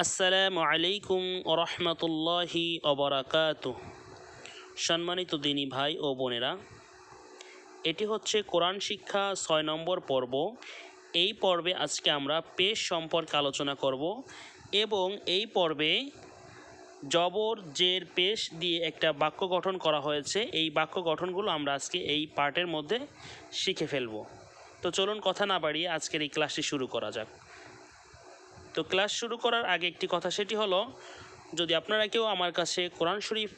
আসসালামু আলাইকুম রহমতুল্লাহি অবরাকাত সম্মানিত দিনী ভাই ও বোনেরা, এটি হচ্ছে কোরআন শিক্ষা ছয় নম্বর পর্ব। এই পর্বে আজকে আমরা পেশ সম্পর্কে আলোচনা করব এবং এই পর্বে জবর, জের, পেশ দিয়ে একটা বাক্য গঠন করা হয়েছে। এই বাক্য গঠনগুলো আমরা আজকে এই পার্টের মধ্যে শিখে ফেলব। তো চলুন কথা না বাড়িয়ে আজকের এই ক্লাসটি শুরু করা যাক। তো ক্লাস শুরু করার আগে একটি কথা সেটি হলো যদি আপনারা কেউ আমার কাছে কোরআন শরীফ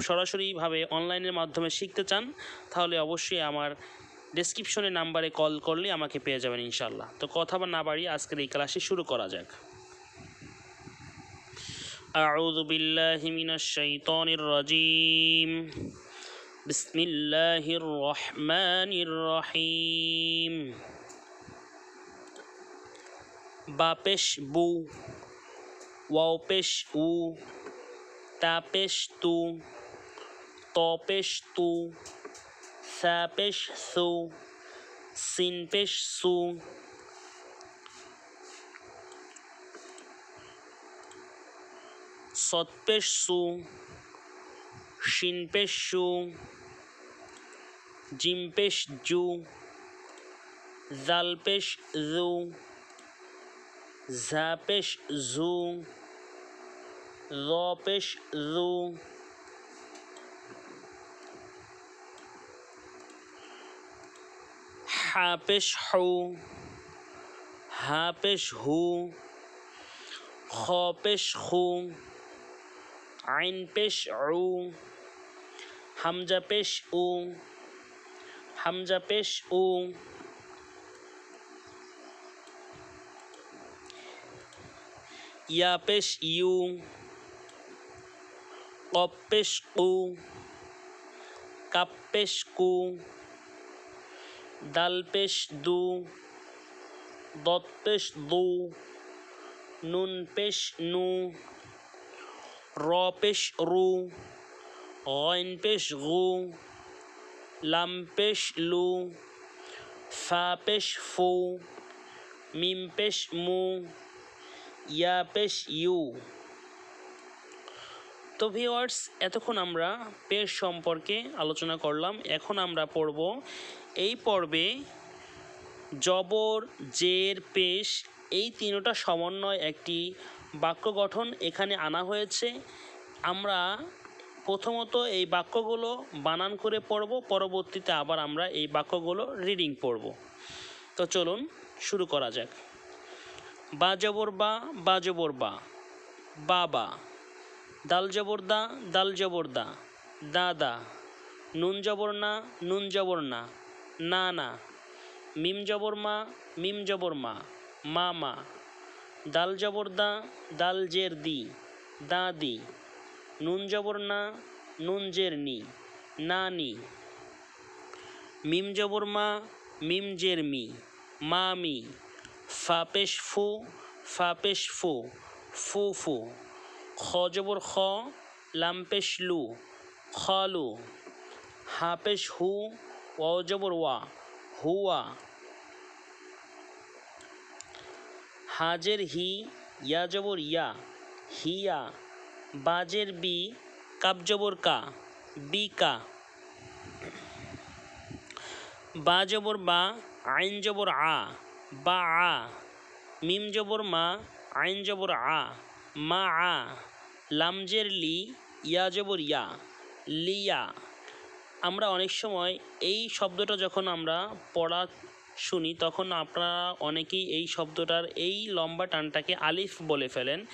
সরাসরিভাবে অনলাইনের মাধ্যমে শিখতে চান তাহলে অবশ্যই আমার ডেসক্রিপশনের নাম্বারে কল করলে আমাকে পেয়ে যাবেন ইনশাল্লাহ তো কথা বা না বাড়িয়ে আজকের এই ক্লাসটি শুরু করা যাক أعوذ بالله من الشيطان الرجيم بسم الله الرحمن الرحيم বা পেশ বু ওয়াও উ তা পেশ তু ত পেশ তু সা পেশ সু সিন পেশ সু। সৎ সু শিন সু জিম জু জাল পেশ জু। ঝা পেশ জু র পেশ জু হা পেশ হু হা পেশ হু খ পেশ খু আইন পেশ উ হামজা পেশ উ হামজা পেশ উ ইয়া পেশ ইউ কপ পেশ কু কাপ পেশ কু দাল পেশ দু দত পেশ দু নুন পেশ নু র পেশ রু গইন পেশ গু লাম পেশ লু ফা পেশ ফু মিম পেশ মু ইয়া পেশ ইউ। তো ভিওয়ার্স এতক্ষণ আমরা পেশ সম্পর্কে আলোচনা করলাম। এখন আমরা পড়ব এই পর্বে জবর, জের, পেশ, এই তিনোটা সমন্বয় একটি বাক্য গঠন এখানে আনা হয়েছে। আমরা প্রথমত এই বাক্যগুলো বানান করে পড়ব, পরবর্তীতে আবার আমরা এই বাক্যগুলো রিডিং পড়ব। তো চলুন শুরু করা যাক। বা জবর বা বা জবর বা। বাবা, দাল জবর দা, দাল জবর দা। দাদা, নুন জবর না, নুন জবর না। না না মিম জবর মা, মিম জবর মা। মা মা দাল জবর দা, দাল জের দি। দাদি, নুন জবর না, নুন জের নি। নানি, মিম জবর মা, মিম জের মি। মামি ফা পেশ ফু ফা পেশ ফু ফু ফু খ জবর খ লাম পেশ লু খালু হা পেশ হু ওয়াও জবর ওয়া হুয়া হাজের হি ইয়া জবর ইয়া হিয়া বাজের বি কাব জবর কা বি কা বা জবর বা আইন জবর আ বা আ, মিম জবর মা, আইন জবর আ, মা আ লামজের লি, ইয়া জবর ইয়া লিয়া আমরা অনেক সময় এই শব্দটা যখন আমরা পড়া শুনি, তখন আপনারা অনেকেই এই শব্দটার এই লম্বা টানটাকে আলিফ বলে ফেলেন।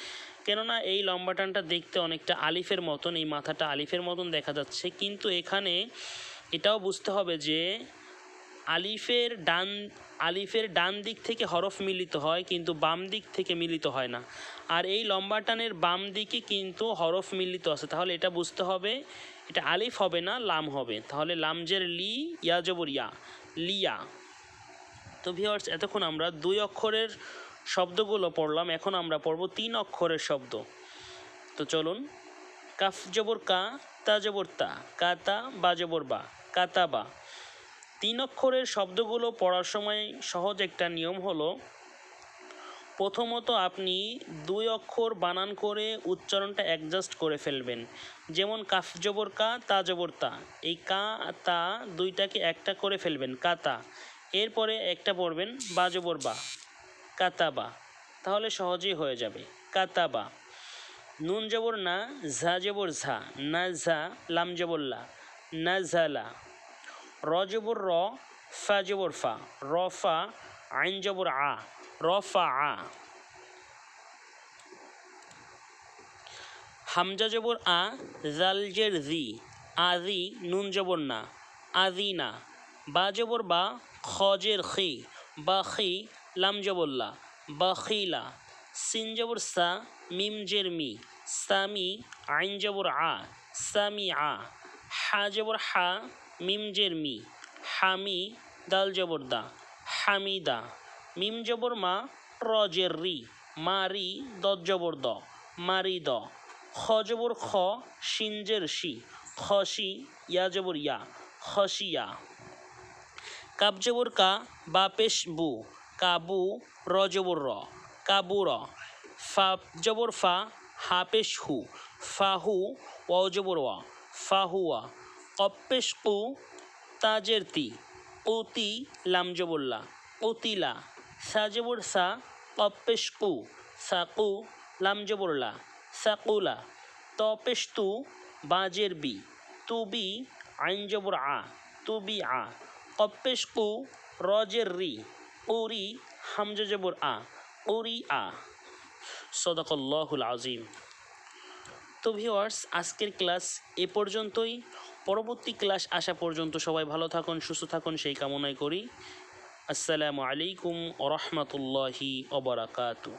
কেননা এই লম্বা টানটা দেখতে অনেকটা আলিফের মতন, এই মাথাটা আলিফের মতন দেখা যাচ্ছে। কিন্তু এখানে এটাও বুঝতে হবে যে আলিফের ডান আলিফের ডান দিক থেকে হরফ মিলিত হয়, কিন্তু বাম দিক থেকে মিলিত হয় না। আর এই লম্বা টানের বাম দিকে কিন্তু হরফ মিলিত আছে। তাহলে এটা বুঝতে হবে, এটা আলিফ হবে না, লাম হবে। তাহলে লামজের লি, ইয়া জবর ইয়া, লিয়া। তো ভিওয়ার্স এতক্ষণ আমরা দুই অক্ষরের শব্দগুলো পড়লাম, এখন আমরা পড়ব তিন অক্ষরের শব্দ। তো চলুন, কাফ জবর কা, তা জবর তা কাতা বা জবর বা কাতা বা। তিন অক্ষরের শব্দগুলো পড়ার সময় সহজ একটা নিয়ম হলো, প্রথমত আপনি দুই অক্ষর বানান করে উচ্চারণটা অ্যাডজাস্ট করে ফেলবেন। যেমন কাফ জবর কা, তা জবর তা। এই কা, তা দুইটাকে একটা করে ফেলবেন কাতা এরপরে একটা পড়বেন, বা জবর বা। কাতাবা তাহলে সহজেই হয়ে যাবে। কাতাবা নুন জবর না, ঝা জবর ঝা। না, ঝা, লাম জবর লা। না ঝালা র জবর র ফা জবর ফা র ফা আইন জবর আ র ফা আ। হামজা জবর আ জাল জের জি আজি নুন জবর না আজি না। বা জবর বা, খজের খি, বা খি, লাম জবল্লা বা খিলা সিন জবর সা, মিম জের মি, সামি, আইন জবর আ, সামি আ। হা জবর হা মিম জের মি। হামি, দাল জবর দা। হামিদা। মিম জবর মা র জের রি। মারি, দদ জবর দ। মারি দ। খ জবর খ, সিনজের শি। খসি ইয়া জবর ইয়া। খসিয়া কাব জবর কা, বা পেশ বু। কাবু, র জবর র। কাবু, র। ফা জবর ফা, হা পেশ হু। ফাহু ওয়াও জবর ওয়া। ফাহুয়া কপ্পেশ কু তাজের তি উতি লাম জবল্লা উতিলা সা কপ্পেশ কু সাকু লাম জবরলা সাকুলা তপেশ তু বাজের বি তুবি আইন জবর আ তুবি আ কপ্পেশ কু রজের রি, উরি হামজা জবর আ, উরি আ। সদাকল্লাহুল আজিম তো ভিওয়ার্স আজকের ক্লাস এ পর্যন্তই। পরবর্তী ক্লাস আসা পর্যন্ত সবাই ভালো থাকুন, সুস্থ থাকুন, সেই কামনাই করি। আসসালামু আলাইকুম ওরহমতুল্লাহি ওবরাকাতু।